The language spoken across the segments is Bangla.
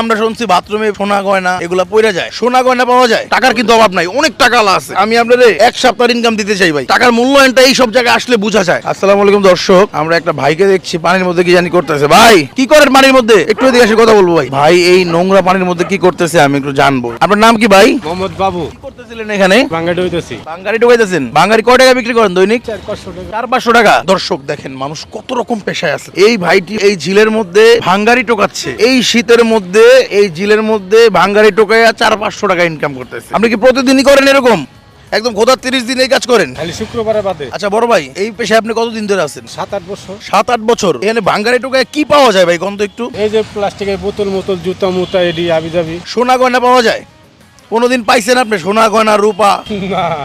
আমরা শুনছি বাথরুমে সোনা গয়না এগুলা পইরা যায়। সোনা গয়না পাওয়া যায় টাকার কিন্তু অভাব নাই অনেক টাকা আছে। আমি আপনাদের এক সপ্তাহ ইনকাম দিতে চাই ভাই। টাকার মূল্যায়নটা এই সব জায়গায় আসলে বোঝা যায়। আসসালামু আলাইকুম দর্শক আমরা একটা ভাইকে দেখছি পানির মধ্যে কি জানি করতেছে। ভাই কি করেন পানির মধ্যে? একটু এদিকে এসে কথা বলব ভাই। ভাই এই নোংরা পানির মধ্যে কি করতেছে আমি একটু জানব। আপনার নাম কি ভাই? মোহাম্মদ বাবু। করতেছিলেন এখানে? বাঙ্গাটি হইতেছি ঢুকাইতেছেন। বাঙ্গারি কয় টাকা বিক্রি করেন দৈনিক? চার পাঁচশো টাকা। দর্শক দেখেন মানুষ কত রকম পেশায় আছে। এই ভাইটি এই ঝিলের মধ্যে ভাঙ্গারি টোকাচ্ছে। এই শীতের মধ্যে এই ঝিলের মধ্যে ভাঙ্গারি টোকাইয়া চার পাঁচশো টাকা ইনকাম করতেছে। আপনি কি প্রতিদিনই করেন এরকম? একদম খোদার তিরিশ দিন এই কাজ করেন? খালি শুক্রবারে বাদে। আচ্ছা বড় ভাই এই পেশায় আপনি কতদিন ধরে আছেন? সাত আট বছর। সাত আট বছর। এখানে ভাঙ্গারি টোকায় কি পাওয়া যায় ভাই? কন্ত একটু। এই যে প্লাস্টিকের বোতল মোতল জুতা মুতা এডি আবি যাবি সোনা গয়না পাওয়া যায়? কোনোদিন পাইছেন আপনি সোনা গয়না রূপা?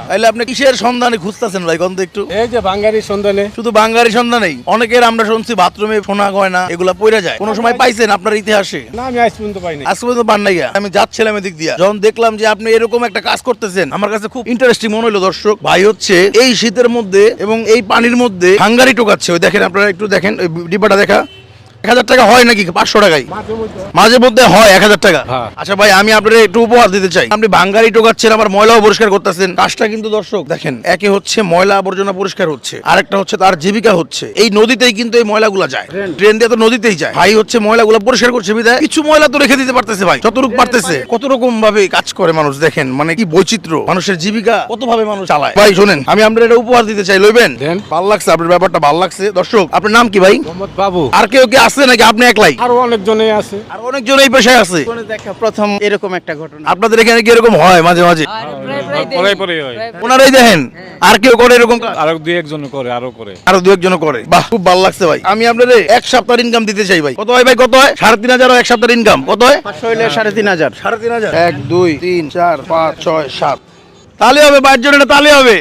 তাহলে আপনি কিসের সন্ধানে খুঁজতেছেন ভাই? কন্ত একটু? এই যে বাঙ্গারি সন্ধানে। শুধু বাঙালি সন্ধানেই? অনেকের আমরা শুনছি বাথরুমে সোনা গয়না এগুলা পইরা যায়। কোনো সময় পাইছেন আপনার ইতিহাসে? না আমি আজ পর্যন্ত পাইনি। আজ পর্যন্ত পান নাই আমি যাচ্ছিলাম এদিক দিয়া। যখন দেখলাম যে আপনি এরকম একটা কাজ করতেছেন আমার কাছে খুব ইন্টারেস্টিং মনে হলো দর্শক। ভাই হচ্ছে এই শীতের মধ্যে এবং এই পানির মধ্যে হাঙ্গারি টোকাচ্ছে। ওই দেখেন আপনারা একটু দেখেন ওই ডিব্বাটা দেখা। এক হাজার টাকা হয় নাকি? পাঁচশো টাকায় মাঝে মধ্যে হয় এক হাজার টাকা। হ্যাঁ। আচ্ছা ভাই আমি আপনার একটু উপহার দিতে চাই। আপনি বাঙ্গারি টোকাচ্ছেন আবার ময়লাও পরিষ্কার করতেছেন। কাজটা কিন্তু দর্শক দেখেন একে হচ্ছে ময়লা আবর্জনা পরিষ্কার হচ্ছে আরেকটা হচ্ছে তার জীবিকা হচ্ছে। এই নদীতেই কিন্তু এই ময়লাগুলো যায়। ট্রেন দিয়ে তো নদীতেই যায়। ভাই হচ্ছে ময়লাগুলো পরিষ্কার করছে বিদায় কিছু ময়লা তো রেখে দিতে পারতেছে ভাই। যতটুকু পারতেছে কত রকম ভাবে কাজ করে মানুষ দেখেন মানে কি বৈচিত্র্য। মানুষের জীবিকা কত ভাবে মানুষ চালায়। ভাই শোনেন আমি আপনার এটা উপহার দিতে চাই লইবেন। ভালো লাগছে আপনার ব্যাপারটা ভালো লাগছে। দর্শক আপনার নাম কি ভাই? মোহাম্মদ বাবু। আর কেউ কি আছে? নাকি আপনি একলাই? আরও অনেকজনে আছে। আর অনেকজন এই পেশায় আছে? জীবনে দেখা প্রথম এরকম একটা ঘটনা। আপনাদের এখানে কি এরকম হয় মাঝে মাঝে? পরে পরে হয়। ওনারাই দেখেন? আর কেউ করে এরকম? কাজ? আরও দুই একজন করে আরও করে। আরও দু একজন করে। বাহ খুব ভালো লাগছে ভাই। আমি আপনাদের এক সপ্তাহের ইনকাম দিতে চাই ভাই। কত হয় ভাই কত হয়? সাড়ে তিন হাজার এক সপ্তাহের ইনকাম কত হয়? পাঁচশো হইলে সাড়ে তিন হাজার। সাড়ে তিন হাজার। এক দুই তিন চার পাঁচ ছয় সাত। তাহলে হবে বাইর জন্য তাহলে হবে।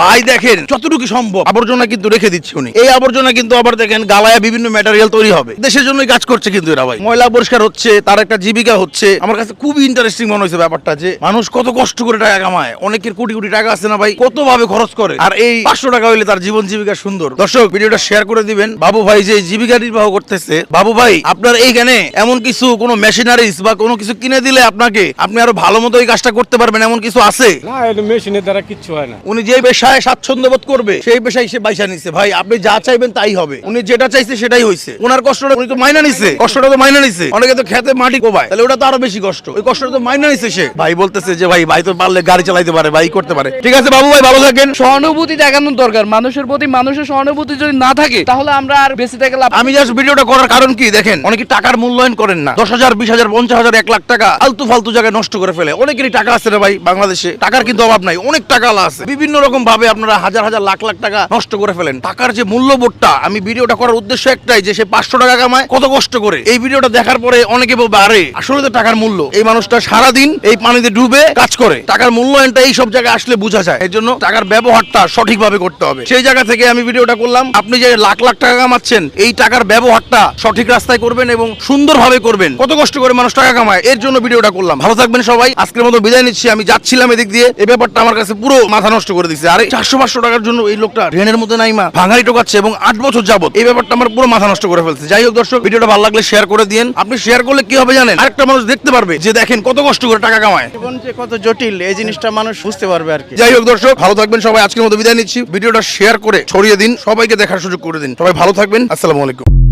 ভাই দেখেন যতটুকু সম্ভব আবর্জনা কিন্তু রেখে দিচ্ছে উনি। এই আবর্জনা কিন্তু আবার দেখেন গালায় বিভিন্ন ম্যাটেরিয়াল তৈরি হবে। দেশের জন্যই কাজ করছে কিন্তু এরা ভাই। ময়লা পরিষ্কার হচ্ছে তার একটা জীবিকা হচ্ছে। আমার কাছে খুবই ইন্টারেস্টিং মনে হয়েছে ব্যাপারটা যে মানুষ কত কষ্ট করে টাকা কামায়। অনেকের কোটি কোটি টাকা আছে না ভাই কত ভাবে খরচ করে। আর এই পাঁচশো টাকা হইলে তার জীবন জীবিকা সুন্দর। দর্শক ভিডিওটা শেয়ার করে দিবেন। বাবু ভাই যে জীবিকা নির্বাহ করতেছে বাবু ভাই আপনার এইখানে এমন কিছু কোনো মেশিনারিজ বা কোনো কিছু কিনে দিলে আপনাকে আপনি আরও ভালো মতো এই কাজটা করতে পারবেন এমন কিছু আছে? না এটা মেশিনের দ্বারা কিচ্ছু হয় না। উনি যে পেশায় স্বাচ্ছন্দ্য বোধ করবে সেই পেশায় সে বাইসা নিচ্ছে ভাই আপনি যা চাইবেন তাই হবে। উনি যেটা চাইছে সেটাই হয়েছে ওনার কষ্টটা উনি তো মাইনা নিছে। কষ্টটা তো মাইনা নিছে। অনেকে তো খেতে মাটি কোবায়। তাহলে ওটা তো আরও বেশি কষ্ট। ওই কষ্টটা তো মাইনা নিছে সে। ভাই বলতেছে যে ভাই ভাই তো পারলে গাড়ি চালাইতে পারে ভাই করতে পারে। ঠিক আছে বাবু ভাই ভালো থাকেন। সহানুভূতি দেখানোর দরকার। মানুষের প্রতি মানুষের সহানুভূতি যদি না থাকে তাহলে আমরা আর বেঁচে থেকে লাভ আমি জাস্ট ভিডিওটা করার কারণ কি? দেখেন অনেকে টাকার মূল্যায়ন করেন না। দশ হাজার বিশ হাজার পঞ্চাশ হাজার এক লাখ টাকা আলতু ফালতু জায়গায় নষ্ট করে ফেলে। অনেকেরই টাকা আছে রে ভাই বাংলাদেশে। টাকার কিন্তু অভাব নাই। অনেক টাকা আছে। বিভিন্ন রকম ভাবে আপনারা হাজার হাজার লাখ লাখ টাকা নষ্ট করে ফেলেন? টাকার যে মূল্যবোধটা, আমি ভিডিওটা করার উদ্দেশ্য একটাই যে সে পাঁচশো টাকা কামায়, কত কষ্ট করে। এই ভিডিওটা দেখার পরে অনেকে আরে, আসলে তো টাকার মূল্য। এই মানুষটা সারাদিন এই পানিতে ডুবে কাজ করে। টাকার মূল্যায়নটা এই সব জায়গায় আসলে বোঝা যায়। এই জন্য টাকার ব্যবহারটা সঠিকভাবে করতে হবে। সেই জায়গা থেকে আমি ভিডিওটা করলাম, আপনি যে লাখ লাখ টাকা কামাচ্ছেন, এই টাকার ব্যবহারটা সঠিক রাস্তায় করবেন এবং সুন্দরভাবে করবেন। কত কষ্ট করে মানুষ টাকা কামায়, এর জন্য ভিডিওটা করলাম। ভালো থাকবেন সবাই, আজকের মতো বিদায় নিচ্ছি। আমি যাচ্ছিলাম এদিক দিয়ে এই ব্যাপারটা আমার কাছে পুরো মাথা নষ্ট করে দিচ্ছে আরে চারশো পাঁচশো টাকার জন্য এই লোকটা ট্রেনের মধ্যে নাই মা ভাঙারি টোকাচ্ছে এবং আট বছর যাবত এই ব্যাপারটা আমার পুরো মাথা নষ্ট করে ফেলছে। যাই হোক দর্শক ভিডিওটা ভালো লাগলে শেয়ার করে দিন আপনি শেয়ার করলে কি হবে জানেন? আরেকটা মানুষ দেখতে পারবে যে দেখেন কত কষ্ট করে টাকা কামায়। জীবন যে কত জটিল এই জিনিসটা মানুষ বুঝতে পারবে আর কি। যাই হোক দর্শক ভালো থাকবেন সবাই। আজকের মতো বিদায় নিচ্ছি। ভিডিওটা শেয়ার করে ছড়িয়ে দিন। সবাইকে দেখার সুযোগ করে দিন। সবাই ভালো থাকবেন। আসসালামু আলাইকুম।